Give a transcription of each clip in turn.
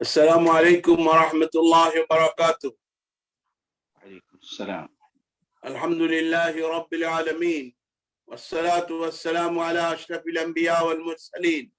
السلام عليكم ورحمة الله وبركاته عليكم السلام الحمد لله رب العالمين والصلاة والسلام على أشرف الأنبياء والمرسلين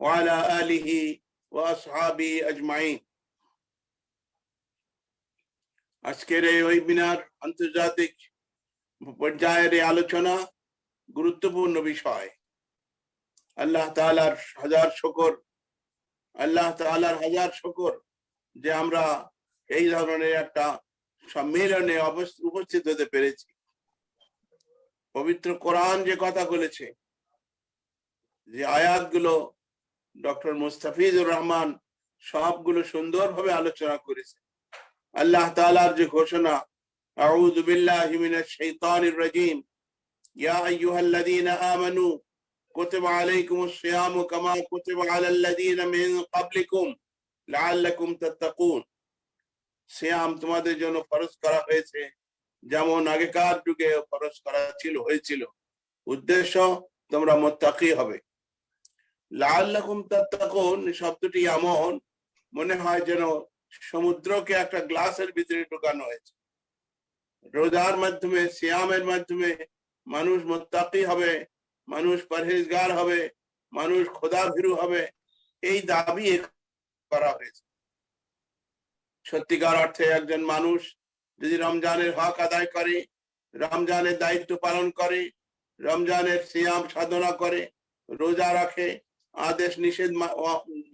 وعلى آله وأصحابه أجمعين আজকের এই ওয়েবিনার আন্তর্জাতিক পর্যায়ের এই আলোচনা গুরুত্বপূর্ণ বিষয় আল্লাহ তাআলার হাজার শকর আল্লাহ তাআলার হাজার শকর যে আমরা এই ধরনের একটা সম্মেলনে উপস্থিত হতে পেরেছি। পবিত্র কোরআন যে কথা বলেছে, যে আয়াতগুলো ডক্টর মুস্তাফিজুর রহমান সবগুলো সুন্দরভাবে আলোচনা করেছে। আল্লাহ তাআলার যে ঘোষণা, আউযু বিল্লাহি মিনাশ শাইতানির রাজীম, ইয়া আইয়ুহাল্লাযীনা আমানু কুতিবা আলাইকুমুস সিয়ামু কামা কুতিবা আলাল লাযীনা মিন ক্বাবলিকুম লাআল্লাকুম তাত্তাকুন সিয়াম তোমাদের জন্য ফরজ করা হয়েছে, যেমন আগেকার যুগে ফরজ করা ছিল, হয়েছিল। উদ্দেশ্য, তোমরা মোত্তাকি হবে। শব্দটি এমন, মনে হয় যেন সমুদ্রকে একটা গ্লাসের ভিতরে ঢুকানো হয়েছে। রোজার মাধ্যমে, সিয়ামের মাধ্যমে মানুষ মোত্তাকি হবে মানুষ পরহেজগার হবে, মানুষ খোদা ভীরু হবে। এই দাবি করা হয়েছে। সত্যিকার অর্থে একজন মানুষ যদি রমজানের হক আদায় করে, রমজানের দায়িত্ব পালন করে, রমজানের সিয়াম সাধনা করে, রোজা রাখে, আদেশ নিষেধ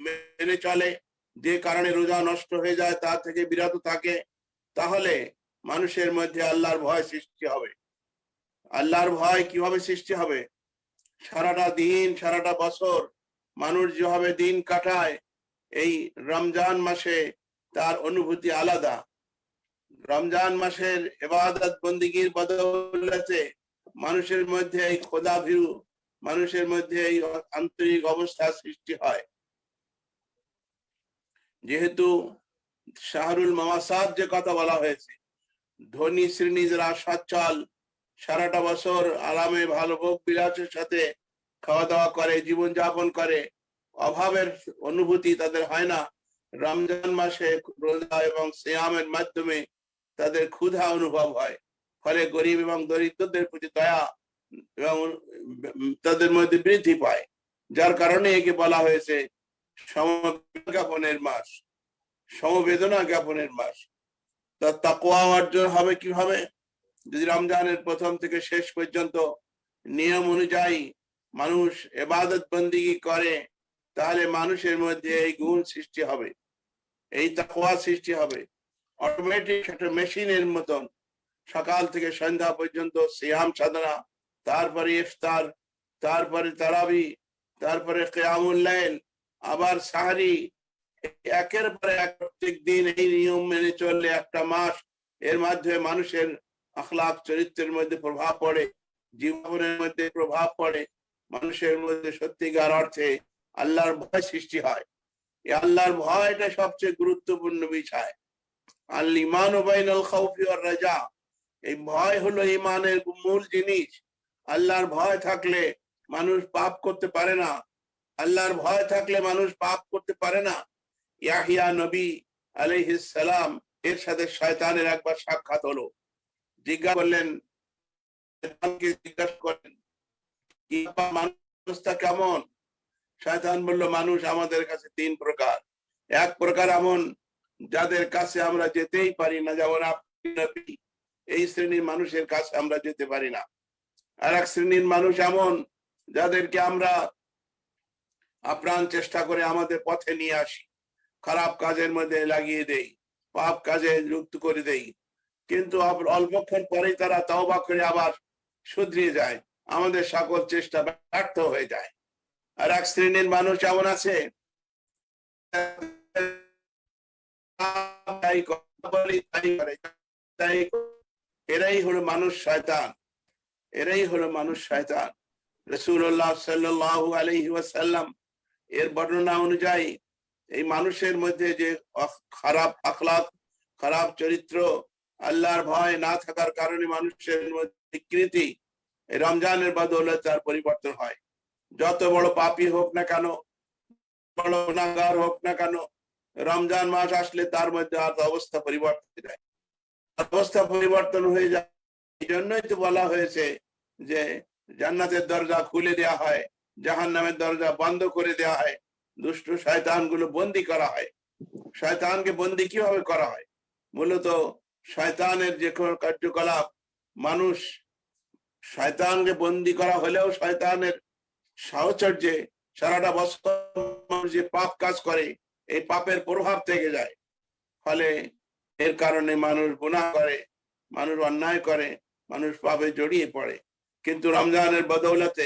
মেনে চলে, যে কারণে রোজা নষ্ট হয়ে যায় তা থেকে বিরত থাকে, তাহলে মানুষের মধ্যে আল্লাহর ভয় সৃষ্টি হবে। আল্লাহর ভয় কীভাবে সৃষ্টি হবে? সারাটা দিন, সারাটা বছর মানুষ যেভাবে দিন কাটায়, এই রমজান মাসে তার অনুভূতি আলাদা। রমজান মাসের এবাদত বন্দিগির বদলতে মানুষের মধ্যে এই খোদা ভীরু, মানুষের মধ্যে এই আন্তরিক অবস্থা সৃষ্টি হয়। যেহেতু শাহরুল মামাসাদ যে কথা বলা হয়েছে, ধনী শ্রেণি যারা সচ্ছল সারাটা বছর আরামে ভালো ভোগ বিলাসের সাথে খাওয়া দাওয়া করে জীবন যাপন করে। অভাবের অনুভূতি তাদের হয় না। রমজান মাসে রোজা এবং সিয়ামের মাধ্যমে তাদের ক্ষুধা অনুভব হয়। ফলে গরিব এবং দরিদ্রদের প্রতি দয়া এবং তাদের মধ্যে বৃদ্ধি পায়। যার কারণে একে বলা হয়েছে সমবেদনা মাস। সমবেদনা জ্ঞাপনের মাস। তার তাকোয়া অর্জন হবে কীভাবে? যদি রমজানের প্রথম থেকে শেষ পর্যন্ত নিয়ম অনুযায়ী মানুষ এবাদত বন্দিগি করে, তাহলে মানুষের মধ্যে এই গুণ সৃষ্টি হবে, এই তাকওয়া সৃষ্টি হবে। অটোমেটিক একটা মেশিনের মতন সকাল থেকে সন্ধ্যা পর্যন্ত সিয়াম সাধনা, তারপরে ইফতার, তারপরে তারাবি, তারপরে কেয়ামুল্লাইল আবার সাহারি, একের পর এক প্রত্যেক দিন এই নিয়ম মেনে চললে একটা মাস এর মাধ্যমে মানুষের আখলাক চরিত্রের মধ্যে প্রভাব পড়ে, জীবনের মধ্যে প্রভাব পড়ে, মানুষের মধ্যে সত্যিকার অর্থে আল্লাহর ভয় সৃষ্টি হয়। এই আল্লাহর ভয়টা সবচেয়ে গুরুত্বপূর্ণ বিষয়। আল ইমান ওবাইনাল খাউফি ওয়ার রাজা। এই ভয় হলো ইমানের মূল জিনিস। আল্লাহর ভয় থাকলে মানুষ পাপ করতে পারে না। আল্লাহর ভয় থাকলে মানুষ পাপ করতে পারে না। ইয়াহিয়া নবী আলাইহিস সালাম এর সাথে শয়তানের একবার সাক্ষাৎ হলো। জিজ্ঞাসা করলেন জিজ্ঞাসা করলেন কি ব্যাপার, মানুষটা কেমন? শয়তান বলল মানুষ আমাদের কাছে তিন প্রকার। এক প্রকার এমন যাদের কাছে আমরা যেতেই পারি না যেমন আপনি এই শ্রেণির মানুষের কাছে আমরা যেতে পারি না। আর এক শ্রেণির মানুষ এমন যাদেরকে আমরা আপ্রাণ চেষ্টা করে আমাদের পথে নিয়ে আসি। খারাপ কাজের মধ্যে লাগিয়ে দেই পাপ কাজে যুক্ত করে দেই। কিন্তু অল্পক্ষণ পরেই তারা তওবা করে আবার শুধরিয়ে যায়। আমাদের সকল চেষ্টা ব্যর্থ হয়ে যায়। আর এক শ্রেণির মানুষ এমন আছে। এরাই হলো মানুষ শয়তান। এরাই হলো মানুষ শয়তান। রসুল্লাহ সাল্লাহ আলহি ওয়াসাল্লাম, এর বর্ণনা অনুযায়ী এই মানুষের মধ্যে যে খারাপ আখলাক খারাপ চরিত্র আল্লাহর ভয় না থাকার কারণে মানুষের বিকৃতি রমজানের বদৌলত তার পরিবর্তন হয়। যত বড় পাপী হোক না কেন, বড় হোক না কেন, রমজান মাস আসলে তার মধ্যে আর অবস্থা পরিবর্তন হয়ে। যায় অবস্থা পরিবর্তন হয়ে যায় এই জন্যই তো বলা হয়েছে যে জান্নাতের দরজা খুলে দেওয়া হয় জাহান নামের দরজা বন্ধ করে দেওয়া হয়, দুষ্ট শয়তানগুলো বন্দি করা হয়। শয়তানকে বন্দি কীভাবে করা হয়? মূলত শয়তানের যে কোনো কার্যকলাপ, মানুষ শয়তানকে বন্দি করা হলেও শয়তানের সাহচর্যে সারাটা বছর যে পাপ কাজ করে, এই পাপের প্রভাব থেকে যায়। ফলে এর কারণে মানুষ গুনাহ করে, মানুষ অন্যায় করে, মানুষ পাপে জড়িয়ে পড়ে। কিন্তু রমজানের বদৌলতে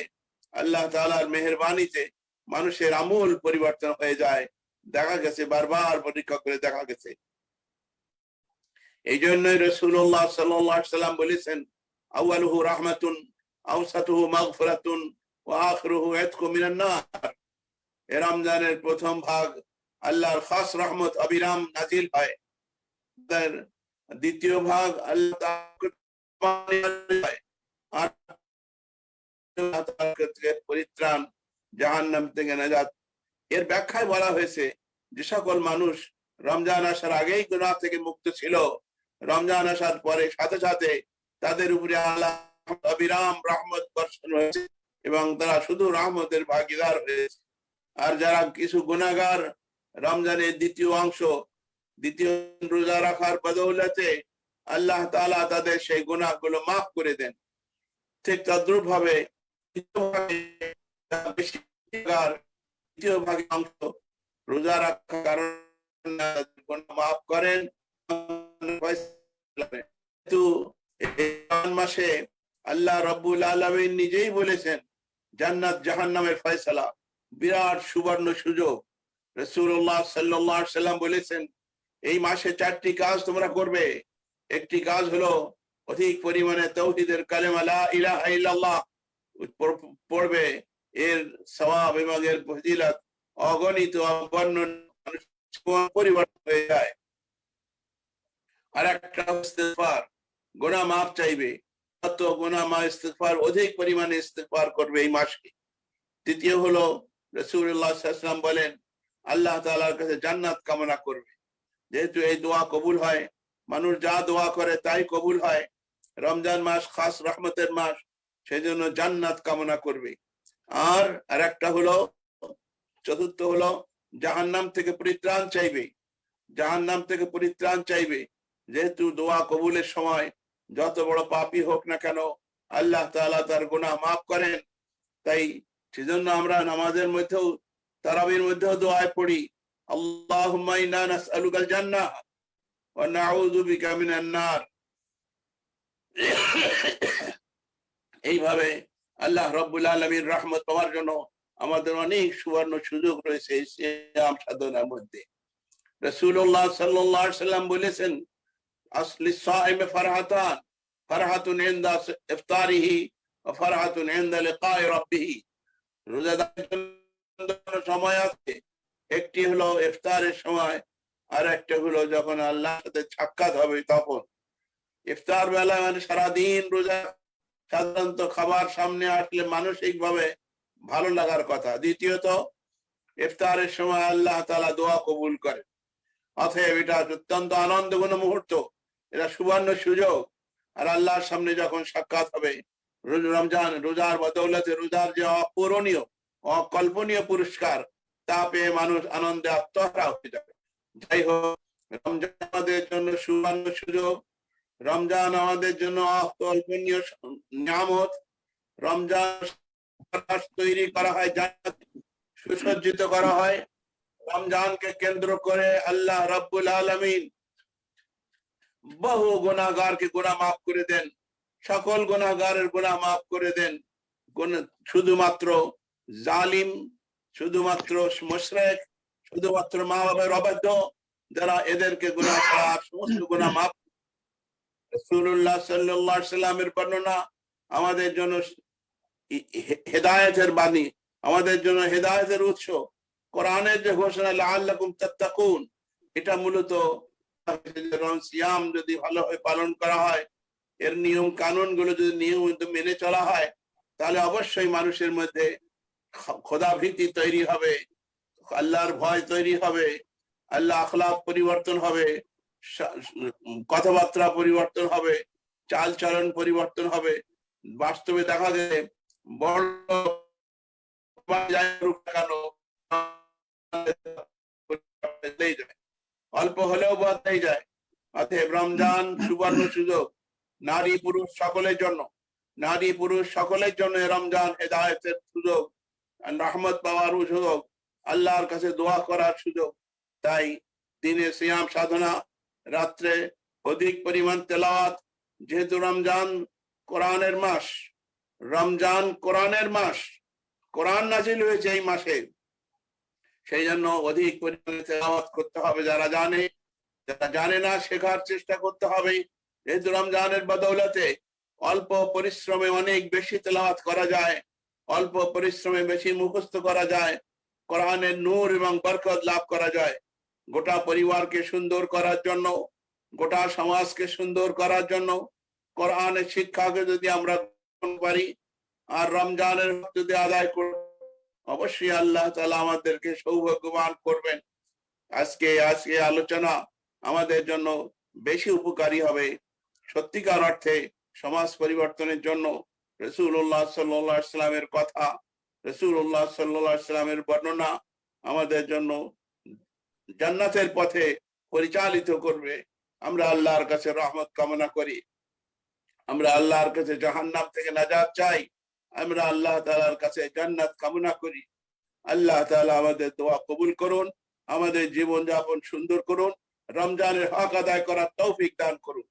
আল্লাহ তালার মেহরবানিতে মানুষের আমূল পরিবর্তন হয়ে যায়। দেখা গেছে, বারবার পরীক্ষা করে দেখা গেছে এই জন্যই রসুল্লাহ সাল্লাম বলেছেন আউয়ালুহু রাহমাতুন আউসাতুহু মাগফিরাতুন, ওয়া আখিরুহু ইতকু মিনান এ রমজানের প্রথম ভাগ আল্লাহর খাস রহমত, অবিরাম নাজিল হয় দ্বিতীয় ভাগ আল্লাহ। আর পরিত্রাণ থেকে নাজাত এর ব্যাখ্যায় বলা হয়েছে, যে সকল মানুষ রমজান আসার আগেই গুনাহ থেকে মুক্ত ছিল রমজান আসার পরে সাথে সাথে তাদের উপরে আল্লাহ অবিরাম রহমত বর্ষণ হয়েছে এবং তারা শুধু রহমতের ভাগিদার হয়েছে। আর যারা কিছু গুণাগার রমজানের দ্বিতীয় অংশ, দ্বিতীয় রোজা রাখার বদৌলতে আল্লাহ তাআলা তাদের সেই গুনাহগুলো মাফ করে দেন। ঠিক তদ্রুপ ভাবে অংশ রোজা রাখার কারণে মাফ করেন। মাসে আল্লাহ রব্বুল আলমিন নিজেই বলেছেন, জান্নাত জাহান্নামের ফয়সালা। বিরাট সুবর্ণ সুযোগ। রসুল্লাহ সাল্লাহ সাল্লাম বলেছেন, এই মাসে চারটি কাজ তোমরা করবে। একটি কাজ হলো অধিক পরিমাণে তৌহিদের কালেমা লা ইলাহা ইল্লাল্লাহ পড়বে। এর সওয়াব এবং এর অগণিত পরিবর্তন হয়ে যায়। আর একটা ইস্তেগফার। গোনা মাফ চাইবে। তত গোনা মা ইস্তেগফার, অধিক পরিমাণে ইস্তেগফার করবে এই মাসকে। তৃতীয় হলো রসুল্লাহ সাল্লাম বলেন, আল্লাহ তালার কাছে জান্নাত কামনা করবে। যেহেতু এই দোয়া কবুল হয়, মানুষ যা দোয়া করে তাই কবুল হয়। রমজান মাস খাস রহমতের মাস সেই জন্য জান্নাত কামনা করবে। আর আর একটা হলো, চতুর্থ হলো, জাহান্নাম থেকে পরিত্রাণ চাইবে। জাহান্নাম থেকে পরিত্রাণ চাইবে। যেহেতু দোয়া কবুলের সময় যত বড় পাপী হোক না কেন, আল্লাহ তাআলা তার গুনাহ মাফ করেন। তাই সেজন্য আমরা নামাজের মধ্যেও, তারাবির মধ্যেও দোয়ায় পড়ি মিনান নার। এইভাবে আল্লাহ রব্বুল আলামিন রহমত পাওয়ার জন্য আমাদের অনেক সুবর্ণ সুযোগ রয়েছে সাধনার মধ্যে। সাল্লাল্লাহু সাল্লাম বলেছেন আসলি সাইমে ফারহাতান ফারহাতুন ইনদা ইফতারিহি ওয়া ফারহাতুন ইনদা লিকাই রাব্বিহি রোজাদারের জন্য সময় আছে? একটি হলো ইফতারের সময়, আর একটা হলো যখন আল্লাহর সাথে সাক্ষাৎ হবে তখন। ইফতার বেলা মানে সারাদিন রোজা, সাধারণত খাবার সামনে আসলে মানসিক ভাবে ভালো লাগার কথা। দ্বিতীয়ত, ইফতারের সময় আল্লাহ তালা দোয়া কবুল করে অতএব এটা অত্যন্ত আনন্দঘন মুহূর্ত। এটা সুবর্ণ সুযোগ। আর আল্লাহর সামনে যখন সাক্ষাৎ হবে রমজান, রোজার বদৌলতে রোজার যে অপূরণীয়, অকল্পনীয় পুরস্কার, তা পেয়ে মানুষ আনন্দে আত্মহারা হয়ে যাবে। যাই হোক, রমজান আমাদের জন্য সুবর্ণ সুযোগ। রমজান আমাদের জন্য অকল্পনীয় নিয়ামত। রমজান তৈরি করা হয় সুসজ্জিত করা হয়। রমজানকে কেন্দ্র করে আল্লাহ রাব্বুল আলামিন বহু গুনাহগারকে গুনাহ মাফ করে দেন। সকল গুনাহগারের গুনাহ মাফ করে দেন। শুধুমাত্র জালিম, শুধুমাত্র মুশরিক, শুধুমাত্র মা বাবার অবাধ্য, যারা এদেরকে গুনাহ ছাড়া সমস্ত গুনাহ মাফ সাল্লাল্লাহু সাল্লামের বর্ণনা আমাদের জন্য হেদায়েতের বাণী, আমাদের জন্য হেদায়েতের উৎস। কোরআনের যে ঘোষণা তাত্তাকুন, এটা মূলত সিয়াম যদি ভালোভাবে পালন করা হয়, এর নিয়ম কানুনগুলো যদি নিয়মিত মেনে চলা হয়, তাহলে অবশ্যই মানুষের মধ্যে খ- খোদা ভীতি তৈরি হবে, আল্লাহর ভয় তৈরি হবে, আল্লাহ আখলাক পরিবর্তন হবে কথাবার্তা পরিবর্তন হবে, চালচলন পরিবর্তন হবে বাস্তবে দেখা যায় বড় যায়। অল্প হলেও বদলেই যায়। অতএব রমজান সুবর্ণ সুযোগ। নারী পুরুষ সকলের জন্য। নারী পুরুষ সকলের জন্য রমজান হেদায়তের সুযোগ রহমত পাওয়ার সুযোগ। আল্লাহর কাছে দোয়া করার সুযোগ। তাই দিনে সিয়াম সাধনা, রাত্রে অধিক পরিমাণ তেলাওয়াত। যেহেতু রমজান কোরআনের মাস, রমজান কোরআনের মাস, কোরআন নাজিল হয়েছে এই মাসে। সেই জন্য অধিক পরিমাণে তেলাওয়াত করতে হবে যারা জানে। যারা জানে না, শেখার চেষ্টা করতে হবে। যেহেতু রমজানের বদৌলতে অল্প পরিশ্রমে অনেক বেশি তেলাওয়াত করা যায়, অল্প পরিশ্রমে বেশি মুখস্থ করা যায়, কোরআনের নূর এবং বরকত লাভ করা যায়। গোটা পরিবারকে সুন্দর করার জন্য, গোটা সমাজকে সুন্দর করার জন্য কোরআনের শিক্ষাকে যদি আমরা পারি আর রমজানের যদি আদায় করি অবশ্যই আল্লাহ তালা আমাদেরকে সৌভাগ্যবান করবেন। আজকে আজকে আলোচনা আমাদের জন্য বেশি উপকারী হবে। সত্যিকার অর্থে সমাজ পরিবর্তনের জন্য রসুল্লাহ সাল্লামের কথা রসুল্লাহ সাল্লামের বর্ণনা আমাদের জন্য জান্নাতের পথে পরিচালিত করবে। আমরা আল্লাহর কাছে রহমত কামনা করি। আমরা আল্লাহর কাছে জাহান্নাম থেকে নাজাত চাই। আমরা আল্লাহ তাআলার কাছে জান্নাত কামনা করি আল্লাহ তাআলা আমাদের দোয়া কবুল করুন আমাদের জীবন যাপন সুন্দর করুন রমজানের হক আদায় করার তৌফিক দান করুন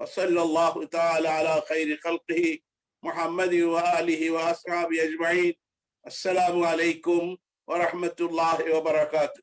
وصلى الله تعالى على خير خلقه محمد وآله وأصحابه أجمعين السلام عليكم ورحمة الله وبركاته